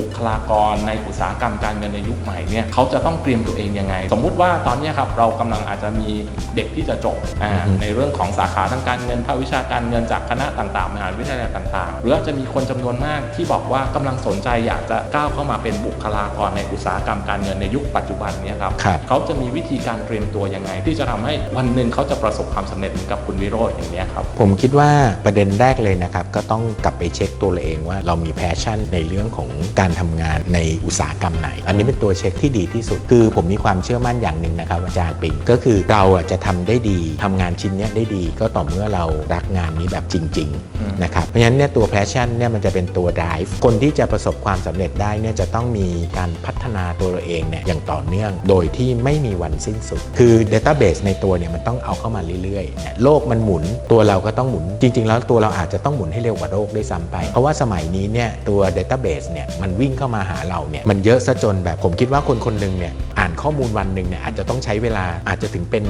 บุคลากรในอุตสาหกรรมการเงินในยุคใหม่เนี่ยเขาจะต้องเตรียมตัวเองยังไง สมมุติว่าตอนเนี้ยครับเรากำลังอาจจะมีเด็กที่จะจบอ่าอือฮึในเรื่องของสาขาทางการเงินภาควิชาการเงินจากคณะต่างๆมหาวิทยาลัยต่างๆ หรืออาจจะมีคนจำนวนมากที่บอกว่ากำลังสนใจอยากจะก้าวเข้ามาเป็นบุคลากรในอุตสาหกรรมการเงินในยุคปัจจุบันเนี้ครับครับเขาจะมีวิธีการเตรียมตัวยังไง ที่จะทำให้วันหนึ่งเขาจะประสบความสำเร็จเหมือนกับคุณวิโรจน์อย่างเนี้ยครับผมคิดว่าประเด็นแรกเลยนะครับก็ต้องกลับไปเช็คตัวเราเองว่า เรามีแพชชั่นในเรื่องของการทำงานในอุตสาหกรรมไหน อันนี้เป็นตัวเช็คที่ดีที่สุด คือผมมีความเชื่อมั่นอย่างหนึ่งนะครับอาจารย์ปิงก็คือเราจะทำได้ดีทำงานชิ้นนี้ได้ดีก็ต่อเมื่อเรารักงานนี้แบบจริง ๆ นะครับเพราะฉะนั้นเนี่ยตัวแพชชั่นเนี่ยมันจะเป็นตัว drive คนที่จะประสบความสำเร็จได้เนี่ยจะต้องมีการพัฒนาตัวเราเองเนี่ยอย่างต่อเนื่อง โดยที่ไม่มีวันสิ้นสุด คือ Database ในตัวเนี่ยมันต้องเอาเข้ามาเรื่อยๆ โลกมันหมุนตัวเราก็ต้องหมุน จริง ๆ แล้วตัวเราอาจจะต้องหมุนให้เร็วกว่าโลกด้วยซ้ำไป เพราะว่าสมัยนี้เนี่ยตัว Database เนี่ยมันวิ่งเข้ามาหาเราเนี่ยมันเยอะซะจนแบบผมคิดว่าคนคนหนึ่งเนี่ยอ่านข้อมูลวันหนึ่งเนี่ยอาจจะต้องใช้เวลาอาจจะถึงเป็น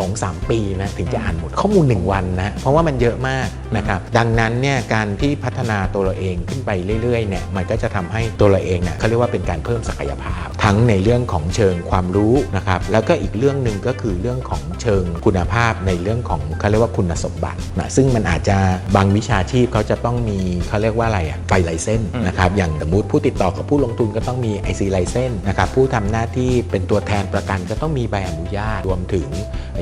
2-3 ปีนะถึงจะอ่านหมดข้อมูล 1 วันนะเพราะว่ามันเยอะมากนะครับดังนั้นเนี่ยการที่พัฒนาตัวเราเองขึ้นไปเรื่อยๆเนี่ยมันก็จะทำให้ตัวเราเองเนี่ยเขาเรียกว่าเป็นการเพิ่มศักยภาพ ทั้งในเรื่องของเชิงความรู้นะครับแล้วก็อีกเรื่องหนึ่งก็คือเรื่องของเชิงคุณภาพในเรื่องของเขาเรียกว่าคุณสมบัตินะซึ่งมันอาจจะบางวิชาชีพเขาจะต้องมีเขาเรียกว่าอะไรอะไฟไลเซนนะครับอย่างสมมติผู้ติดต่อกับผู้ลงทุนก็ต้องมี IC ไลเซนนะครับผู้ทำหน้าที่เป็นตัวแทนประกันก็ต้องมีใบอนุญาตรวมถึง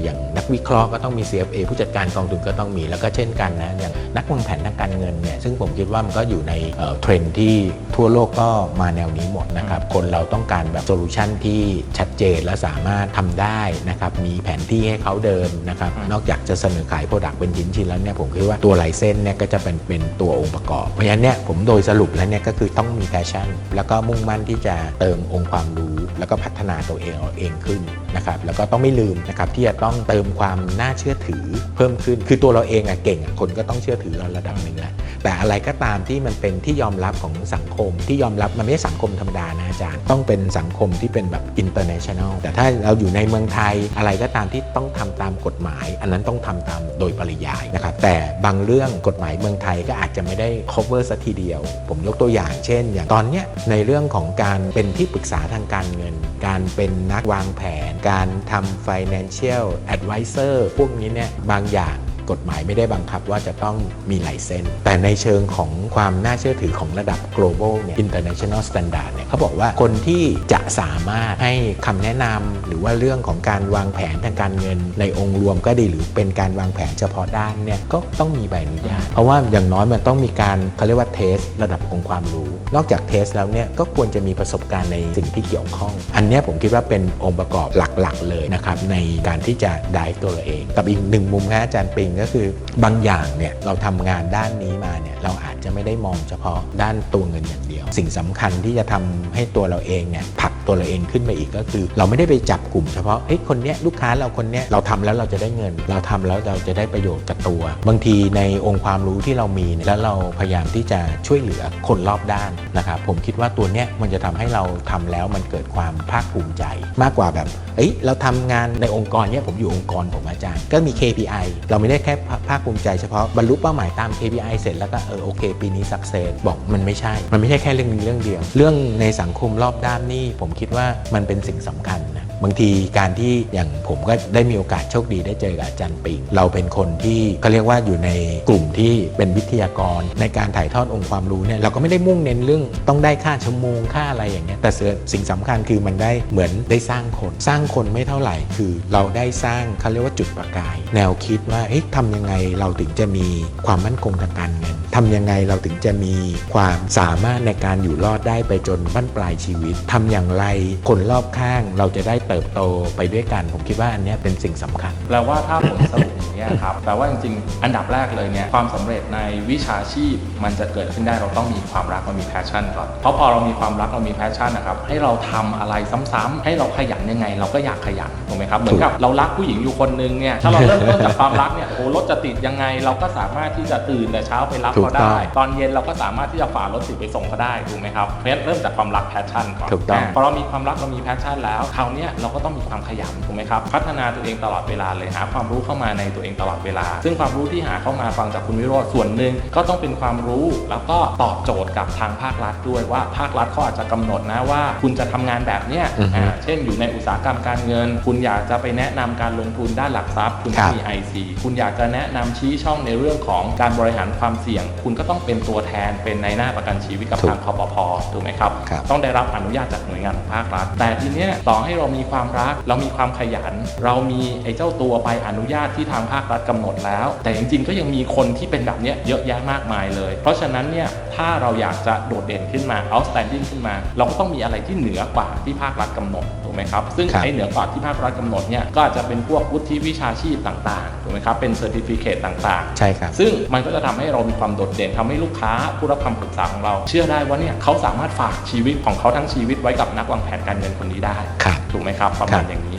อย่างนักวิเคราะห์ก็ต้องมี CFA ผู้จัดการกองทุนก็ต้องมีแล้วก็เช่นกันนะอย่างนักวางแผนทางการเงินเนี่ยซึ่งผมคิดว่ามันก็อยู่ในเอ่อเทรนด์ที่ทั่วโลกก็มาแนวนี้หมดนะครับคนเราต้องการแบบโซลูชันที่ชัดเจนและสามารถทำได้นะครับมีแผนที่ให้เขาเดินนะครับอืมนอกจากจะเสนอขายโปรดักต์เป็นชิ้นๆแล้วเนี่ยผมคิดว่าตัวไลเซนเนี่ยก็จะเป็นเป็นตัวองค์ประกอบ เพราะฉะนั้นเนี่ยผมโดยสรุปแล้วเนี่ยก็คือต้องมีแพชชั่น แล้วก็มุ่งมั่นที่จะเติมองค์ความรู้ แล้วก็พัฒนาตัวเองเอาเองขึ้นนะครับแล้วก็ต้องไม่ลืมนะครับที่จะต้องเติมความน่าเชื่อถือเพิ่มขึ้น คือตัวเราเองอะเก่งอะคนก็ต้องเชื่อถือเราระดับหนึ่งแล้วแต่อะไรก็ตามที่มันเป็นที่ยอมรับของสังคม ที่ยอมรับมันไม่ใช่สังคมธรรมดานะอาจารย์ ต้องเป็นสังคมที่เป็นแบบ international แต่ถ้าเราอยู่ในเมืองไทยอะไรก็ตามที่ต้องทำตามกฎหมาย อันนั้นต้องทำตามโดยปริยายนะครับแต่บางเรื่องกฎหมายเมืองไทยก็อาจจะไม่ได้ cover สัทีเดียว ผมยกตัวอย่างเช่น อย่างตอนเนี้ยในเรื่องของการเป็นที่ปรึกษาทางการเงิน การเป็นนักวางแผน การทำ financial advisor พวกนี้เนี่ยบางอย่าง กฎหมายไม่ได้บังคับว่าจะต้องมีไลเซนส์แต่ในเชิงของความน่าเชื่อถือของระดับ global เนี่ย international standard เนี่ยเขาบอกว่าคนที่จะสามารถให้คำแนะนำหรือว่าเรื่องของการวางแผนทางการเงินในองค์รวมก็ดีหรือเป็นการวางแผนเฉพาะด้านเนี่ยก็ต้องมีใบอนุญาตเพราะว่าอย่างน้อยมันต้องมีการเขาเรียกว่าเทสระดับองค์ความรู้ นอกจากเทสแล้วเนี่ยก็ควรจะมีประสบการณ์ในสิ่งที่เกี่ยวข้อง อันนี้ผมคิดว่าเป็นองค์ประกอบหลักๆ เลยนะครับในการที่จะได้ตัวเอง กับอีกหนึ่งมุมครับอาจารย์ปิงก็คือบางอย่างเนี่ยเราทำงานด้านนี้มาเนี่ยเราอาจจะไม่ได้มองเฉพาะด้านตัวเงินอย่างเดียว สิ่งสำคัญที่จะทำให้ตัวเราเองเนี่ยผักตัวเราเองขึ้นไปอีกก็คือ เราไม่ได้ไปจับกลุ่มเฉพาะเฮ้ยคนเนี้ยลูกค้าเราคนเนี้ยเราทำแล้วเราจะได้เงิน เราทำแล้วเราจะได้ประโยชน์กับตัว บางทีในองค์ความรู้ที่เรามีแล้วเราพยายามที่จะช่วยเหลือคนรอบด้านนะครับผมคิดว่าตัวเนี้ยมันจะทำให้เราทำแล้วมันเกิดความภาคภูมิใจ มากกว่าแบบเอ้ยเราทำงานในองค์กรเนี้ยผมอยู่องค์กรผมอาจารย์ ก็มี KPI เราไม่ได้แค่ภาคภูมิใจเฉพาะบรรลุเป้าหมายตาม KPI เสร็จแล้วก็เออโอเค ปีนี้สักเซสบอกมันไม่ใช่ มันไม่ใช่แค่เรื่องนี้เรื่องเดียว เรื่องในสังคมรอบด้านนี่ผมคิดว่ามันเป็นสิ่งสำคัญ บางทีการที่อย่างผมก็ได้มีโอกาสโชคดีได้เจอกับอาจารย์ปิงเราเป็นคนที่ก็เรียกว่าอยู่ในกลุ่มที่เป็นวิทยากร ในการถ่ายทอดองค์ความรู้เนี่ยเราก็ไม่ได้มุ่งเน้นเรื่องต้องได้ค่าชั่วโมงค่าอะไรอย่างเงี้ยแต่สิ่งสำคัญคือมันได้เหมือนได้สร้างคนสร้างคนไม่เท่าไหร่คือเราได้สร้างเขาเรียกว่าจุดประกาย แนวคิดว่าเอ๊ะทำยังไงเราถึงจะมีความมั่นคงทางการเงินทำยังไงเราถึงจะมีความสามารถในการอยู่รอดได้ไปจนบั้นปลายชีวิตทำอย่างไรคนรอบข้างเราจะได้เติบโตไปด้วยกัน ผมคิดว่าอันนี้เป็นสิ่งสำคัญแปลว่าถ้าผมสรุป งนี้ยครับแปลว่าจริงๆ อันดับแรกเลยเนี่ยความสำเร็จในวิชาชีพมันจะเกิดขึ้นได้เราต้องมีความรักเรามีแพชชั่นก่อนเพราะพอเรามีความรักเรามีแพชชั่นนะครับให้เราทำอะไรซ้ำๆให้เราขยันยังไง เราก็อยากขยันถูกไหมครับเหมือนกับเรารักผู้หญิงอยู่คนนึงเนี่ยถ้าเราเริ่มต้นจากความรักเนี่ยโอ้โหรถจะติดยังไง เราก็สามารถที่จะตื่นแต่เช้าไปรับถูกเขาต้องได้ ตอนเย็นเราก็สามารถที่จะฝ่ารถติดไปส่งเขาได้ถูกไหมครับเพราะฉะนั้นเริ่มจากความรักแพชชั่นก่อนถูกต้องาพอเรามีความรักเรามีแพชชั่นแล้วคราวเนี้ยเราก็ต้องมีความขยันถูกไหมครับพัฒนาตัวเองตลอดเวลาเลยหาความรู้เข้ามาในตัวเองตลอดเวลา ซึ่งความรู้ที่หาเข้ามาฟังจากคุณวิโรจน์ส่วนหนึ่งก็ต้องเป็นความรู้แล้วก็ตอบโจทย์กับทางภาครัฐด้วยว่าภาครัฐเขาอาจจะกำหนดนะว่า คุณจะทำงานแบบเนี้ยอือฮึอ่าเช่นอยู่ในอุตสาหกรรมการเงิน คุณอยากจะไปแนะนำการลงทุนด้านหลักทรัพย์ คุณครัต้องบมี IC คุณอยากจะแนะนำชี้ช่องในเรื่องของการบริหารความเสี่ยง คุณก็ต้องเป็นตัวแทนเป็นในหน้าประกันชีวิตกับถูกทางคอปพถูกไหมครับครับ ต้องได้รับอนุญาตจากหน่วยงานของภาครัฐ แต่ทีเนี้ยต่อให้เรามีความรัก เรามีความขยัน เรามีไอ้เจ้าตัวใบอนุญาตที่ทางภาครัฐกำหนดแล้ว แต่จริงๆก็ยังมีคนที่เป็นแบบเนี้ยเยอะแยะมากมายเลย เพราะฉะนั้นเนี่ยถ้าเราอยากจะโดดเด่นขึ้นมา outstanding ขึ้นมา เราก็ต้องมีอะไรที่เหนือกว่าที่ภาครัฐกำหนดถูกไหมครับซึ่งครับไอ้เหนือกว่าที่ภาครัฐกำหนดเนี่ยก็อาจจะเป็นพวกวุฒิวิชาชีพต่างๆถูกไหมครับเป็น certificate ต่างๆใช่ครับซึ่งมันก็จะทำให้เรามีความโดดเด่นทำให้ลูกค้าผู้รับคำปรึกษาของเรา เชื่อได้ว่าเนี่ยเขาสามารถฝากชีวิตของเขาทั้งชีวิตไว้กับนักวางแผนการเงินคนนี้ได้ครับถูกไหมครับประครัมาณบอย่างนี้